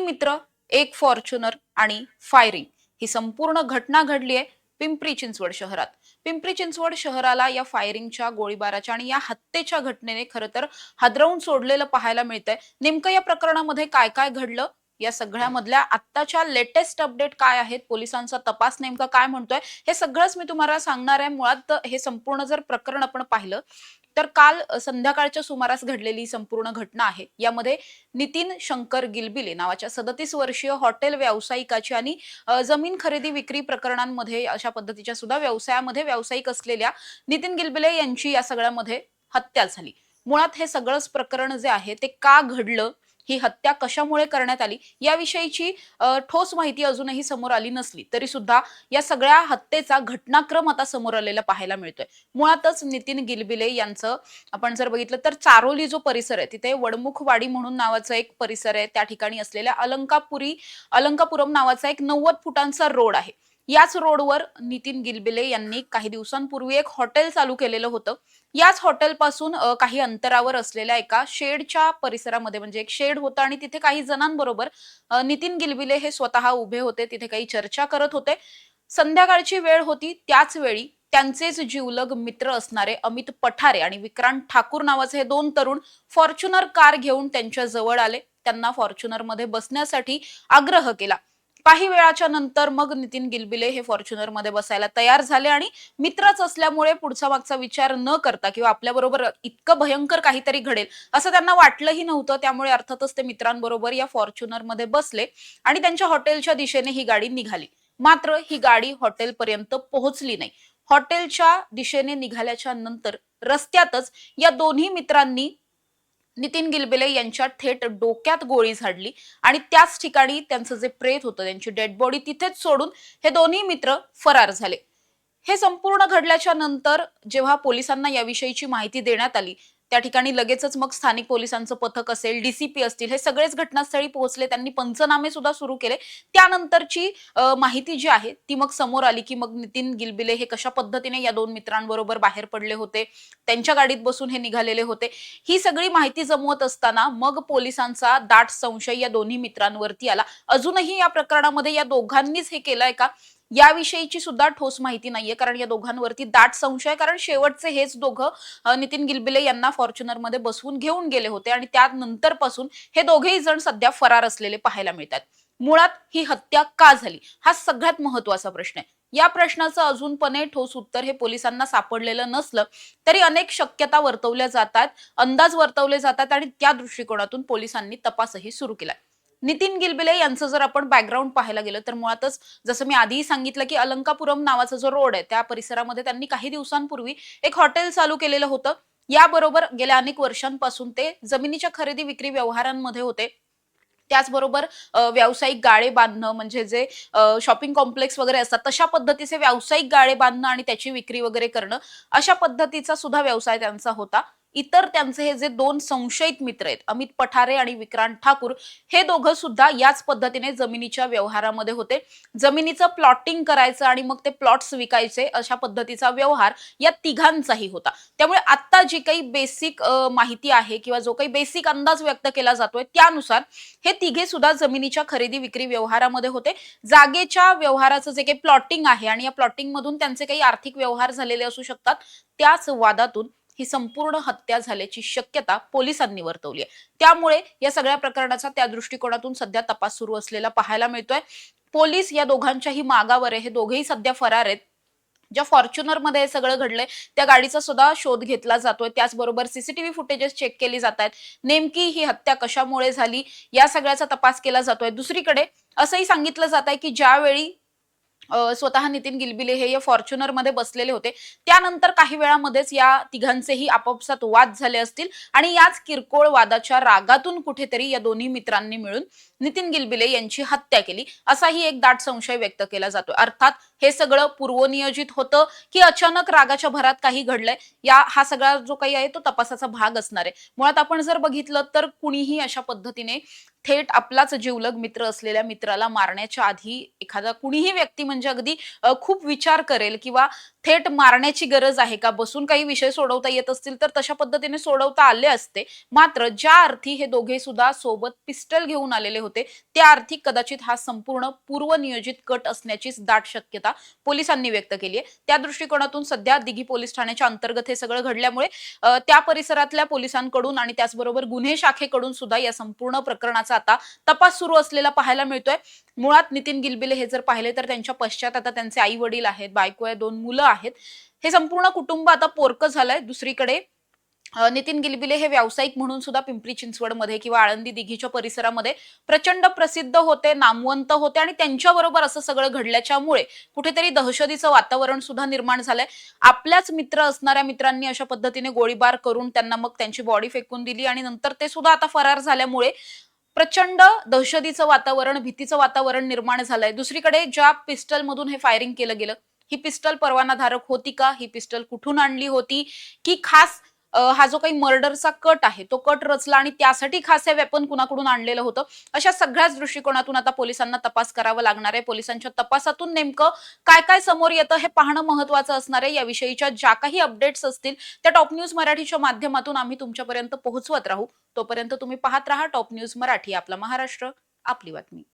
तीन मित्र एक फॉर्च्युनर आणि फायरिंग ही संपूर्ण घटना घडली आहे पिंपरी चिंचवड शहरात. पिंपरी चिंचवड शहराला या फायरिंगच्या गोळीबाराच्या आणि या हत्येच्या घटनेने खरं तर हादरवून सोडलेलं पाहायला मिळतंय. नेमकं या प्रकरणामध्ये काय काय घडलं? या सगळ्यामधल्या आत्ताच्या लेटेस्ट अपडेट काय आहेत? पोलिसांचा तपास नेमका काय म्हणतोय? हे सगळंच मी तुम्हाला सांगणार आहे. मुळात हे संपूर्ण जर प्रकरण आपण पाहिलं तर काल संध्याकाळच्या सुमारास घडलेली संपूर्ण घटना आहे. यामध्ये नितीन शंकर गिलबिले नावाच्या सदतीस वर्षीय हॉटेल व्यावसायिकाची आणि जमीन खरेदी विक्री प्रकरणांमध्ये अशा पद्धतीच्या सुद्धा व्यवसायामध्ये व्यावसायिक असलेल्या नितीन गिलबिले यांची या सगळ्यामध्ये हत्या झाली. मुळात हे सगळंच प्रकरण जे आहे ते का घडलं? ही हत्या कशामुळे करण्यात आली याविषयीची ठोस माहिती अजूनही समोर आली नसली तरी सुद्धा या सगळ्या हत्येचा घटनाक्रम आता समोर आलेला पाहायला मिळतोय. मुळातच नितीन गिलबिले यांचं आपण जर बघितलं तर चारोली जो परिसर आहे तिथे वडमुखवाडी म्हणून नावाचा एक परिसर आहे त्या ठिकाणी असलेल्या अलंकापुरी अलंकापुरम नावाचा एक नव्वद फुटांचा रोड आहे. याच रोडवर नितीन गिलबिले यांनी काही दिवसांपूर्वी एक हॉटेल चालू केलेलं होतं. याच हॉटेलपासून काही अंतरावर असलेल्या एका शेडच्या परिसरामध्ये म्हणजे एक शेड होतं आणि तिथे काही जणांबरोबर नितीन गिलबिले हे स्वतः उभे होते तिथे काही चर्चा करत होते. संध्याकाळची वेळ होती त्याच वेळी त्यांचेच जीवलग मित्र असणारे अमित पठारे आणि विक्रांत ठाकूर नावाचे हे दोन तरुण फॉर्च्युनर कार घेऊन त्यांच्या जवळ आले. त्यांना फॉर्च्युनरमध्ये बसण्यासाठी आग्रह केला. काही वेळाच्या नंतर मग नितीन गिलबिले हे फॉर्च्युनरमध्ये बसायला तयार झाले आणि मित्रच असल्यामुळे पुढचा मागचा विचार न करता किंवा आपल्याबरोबर इतकं भयंकर काहीतरी घडेल असं त्यांना वाटलंही नव्हतं. त्यामुळे अर्थातच ते मित्रांबरोबर या फॉर्च्युनरमध्ये बसले आणि त्यांच्या हॉटेलच्या दिशेने ही गाडी निघाली. मात्र ही गाडी हॉटेलपर्यंत पोहोचली नाही. हॉटेलच्या दिशेने निघाल्याच्या नंतर रस्त्यातच या दोन्ही मित्रांनी नितीन गिलबिले यांच्या थेट डोक्यात गोळी झाडली आणि त्याच ठिकाणी त्यांचं जे प्रेत होतं त्यांची डेड बॉडी तिथेच सोडून हे दोन्ही मित्र फरार झाले. हे संपूर्ण घडल्याच्या नंतर जेव्हा पोलिसांना याविषयीची माहिती देण्यात आली त्या ठिकाणी लगेचच मग स्थानिक पोलिसांचं पथक असेल डीसीपी असतील हे सगळेच घटनास्थळी पोहोचले. त्यांनी पंचनामे सुद्धा सुरू केले. त्यानंतरची माहिती जी आहे ती मग समोर आली की मग नितीन गिलबिले हे कशा पद्धतीने या दोन मित्रांबरोबर बाहेर पडले होते त्यांच्या गाडीत बसून हे निघालेले होते. ही सगळी माहिती जमवत असताना मग पोलिसांचा दाट संशय या दोन्ही मित्रांवरती आला. अजूनही या प्रकरणामध्ये या दोघांनीच हे केलंय का? याविषयीची सुद्धा ठोस माहिती नाहीये कारण या दोघांवरती दाट संशय कारण शेवटचे हेच दोघं नितीन गिलबिले यांना फॉर्च्युनरमध्ये बसवून घेऊन गेले होते आणि त्यानंतरपासून हे दोघेही जण सध्या फरार असलेले पाहायला मिळतात. मुळात ही हत्या का झाली? हा सगळ्यात महत्त्वाचा प्रश्न आहे. या प्रश्नाचं अजूनपणे ठोस उत्तर हे पोलिसांना सापडलेलं नसलं तरी अनेक शक्यता वर्तवल्या जातात अंदाज वर्तवले जातात आणि त्या दृष्टिकोनातून पोलिसांनी तपासही सुरू केलाय. नितीन गिलबिले यांचं जर आपण बॅकग्राऊंड पाहायला गेलं तर मुळातच जसं मी आधीही सांगितलं की अलंकापुरम नावाचा जो रोड आहे त्या परिसरामध्ये त्यांनी काही दिवसांपूर्वी एक हॉटेल चालू केलेलं होतं. याबरोबर गेल्या अनेक वर्षांपासून ते जमिनीच्या खरेदी विक्री व्यवहारांमध्ये होते. त्याचबरोबर व्यावसायिक गाळे बांधणं म्हणजे जे शॉपिंग कॉम्प्लेक्स वगैरे असतात तशा पद्धतीचे व्यावसायिक गाळे बांधणं आणि त्याची विक्री वगैरे करणं अशा पद्धतीचा सुद्धा व्यवसाय त्यांचा होता. इतर त्यांचे हे जे दोन संशयित मित्र आहेत अमित पठारे आणि विक्रांत ठाकूर हे दोघं सुद्धा याच पद्धतीने जमिनीच्या व्यवहारामध्ये होते. जमिनीचं प्लॉटिंग करायचं आणि मग ते प्लॉट्स विकायचे अशा पद्धतीचा व्यवहार या तिघांचाही होता. त्यामुळे आता जी काही बेसिक माहिती आहे किंवा जो काही बेसिक अंदाज व्यक्त केला जातोय त्यानुसार हे तिघे सुद्धा जमिनीच्या खरेदी विक्री व्यवहारामध्ये होते. जागेच्या व्यवहाराचं जे काही प्लॉटिंग आहे आणि या प्लॉटिंग मधून त्यांचे काही आर्थिक व्यवहार झालेले असू शकतात त्याच वादातून ही संपूर्ण हत्या झाल्याची शक्यता पोलिसांनी वर्तवली आहे. त्यामुळे या सगळ्या प्रकरणाचा त्या दृष्टिकोनातून सध्या तपास सुरू असलेला पाहायला मिळतोय. पोलीस या दोघांच्याही मागावर आहे. हे दोघेही सध्या फरार आहेत. ज्या फॉर्च्युनरमध्ये हे सगळं घडलंय त्या गाडीचा सुद्धा शोध घेतला जातोय. त्याचबरोबर सीसीटीव्ही फुटेजेस चेक केली जात आहेत. नेमकी ही हत्या कशामुळे झाली? या सगळ्याचा तपास केला जातोय. दुसरीकडे असंही सांगितलं जात आहे की ज्यावेळी स्वतः नितीन गिलबिले हे या फॉर्च्युनरमध्ये बसलेले होते. त्यानंतर काही वेळामध्येच या तिघांचेही आपापसात वाद झाले असतील आणि याच किरकोळ वादाच्या रागातून कुठेतरी या दोन्ही मित्रांनी मिळून नितीन गिलबिले यांची हत्या केली. असाही एक दाट संशय व्यक्त केला जातो अर्थात हे सगळं पूर्वनियोजित होतं की अचानक रागाच्या भरात काही घडलंय? या हा सगळा जो काही आहे तो तपासाचा भाग असणार आहे. मुळात आपण जर बघितलं तर कुणीही अशा पद्धतीने थेट आपलाच जीवलग मित्र असलेल्या मित्राला मारण्याच्या आधी एखादा कुणीही व्यक्ती म्हणजे म्हणजे अगदी खूप विचार करेल किंवा थेट मारण्याची गरज आहे का? बसून काही विषय सोडवता येत असतील तर तशा पद्धतीने सोडवता आले असते. मात्र ज्या अर्थी हे दोघे सुद्धा सोबत पिस्टल घेऊन आलेले होते त्या अर्थी कदाचित हा संपूर्ण पूर्वनियोजित कट असण्याचीच दाट शक्यता पोलिसांनी व्यक्त केली आहे. त्या दृष्टिकोनातून सध्या दिघी पोलीस ठाण्याच्या अंतर्गत हे सगळं घडल्यामुळे त्या परिसरातल्या पोलिसांकडून आणि त्याचबरोबर गुन्हे शाखेकडून सुद्धा या संपूर्ण प्रकरणाचा आता तपास सुरू असलेला पाहायला मिळतोय. मुळात नितीन गिलबिले हे जर पाहिले तर त्यांच्या पश्चात आता त्यांचे आई वडील आहेत बायको आहे दोन मुलं आहेत. हे संपूर्ण कुटुंब आता पोरकं झालंय. दुसरीकडे नितीन गिलबिले हे व्यावसायिक म्हणून सुद्धा पिंपरी चिंचवडमध्ये किंवा आळंदी दिघीच्या परिसरामध्ये प्रचंड प्रसिद्ध होते नामवंत होते आणि त्यांच्याबरोबर असं सगळं घडल्याच्यामुळे कुठेतरी दहशतीचं वातावरण सुद्धा निर्माण झालंय. आपल्याच मित्र असणाऱ्या मित्रांनी अशा पद्धतीने गोळीबार करून त्यांना मग त्यांची बॉडी फेकून दिली आणि नंतर ते सुद्धा आता फरार झाल्यामुळे प्रचंड दहशतीचं वातावरण भीतीचं वातावरण निर्माण झालंय. दुसरीकडे ज्या पिस्टल मधून हे फायरिंग केलं गेलं ही पिस्टल परवानाधारक होती का? ही पिस्टल कुठून आणली होती? की खास हा जो काही मर्डरचा कट आहे तो कट रचला आणि त्यासाठी खास हे वेपन कुणाकडून आणलेलं होतं? अशा सगळ्याच दृष्टिकोनातून आता पोलिसांना तपास करावा लागणार आहे. पोलिसांच्या तपासातून नेमकं काय काय समोर येतं हे पाहणं महत्वाचं असणार आहे. याविषयीच्या ज्या काही अपडेट्स असतील त्या टॉप न्यूज मराठीच्या माध्यमातून आम्ही तुमच्यापर्यंत पोहोचवत राहू. तोपर्यंत तुम्ही पाहत राहा टॉप न्यूज मराठी आपला महाराष्ट्र आपली बातमी.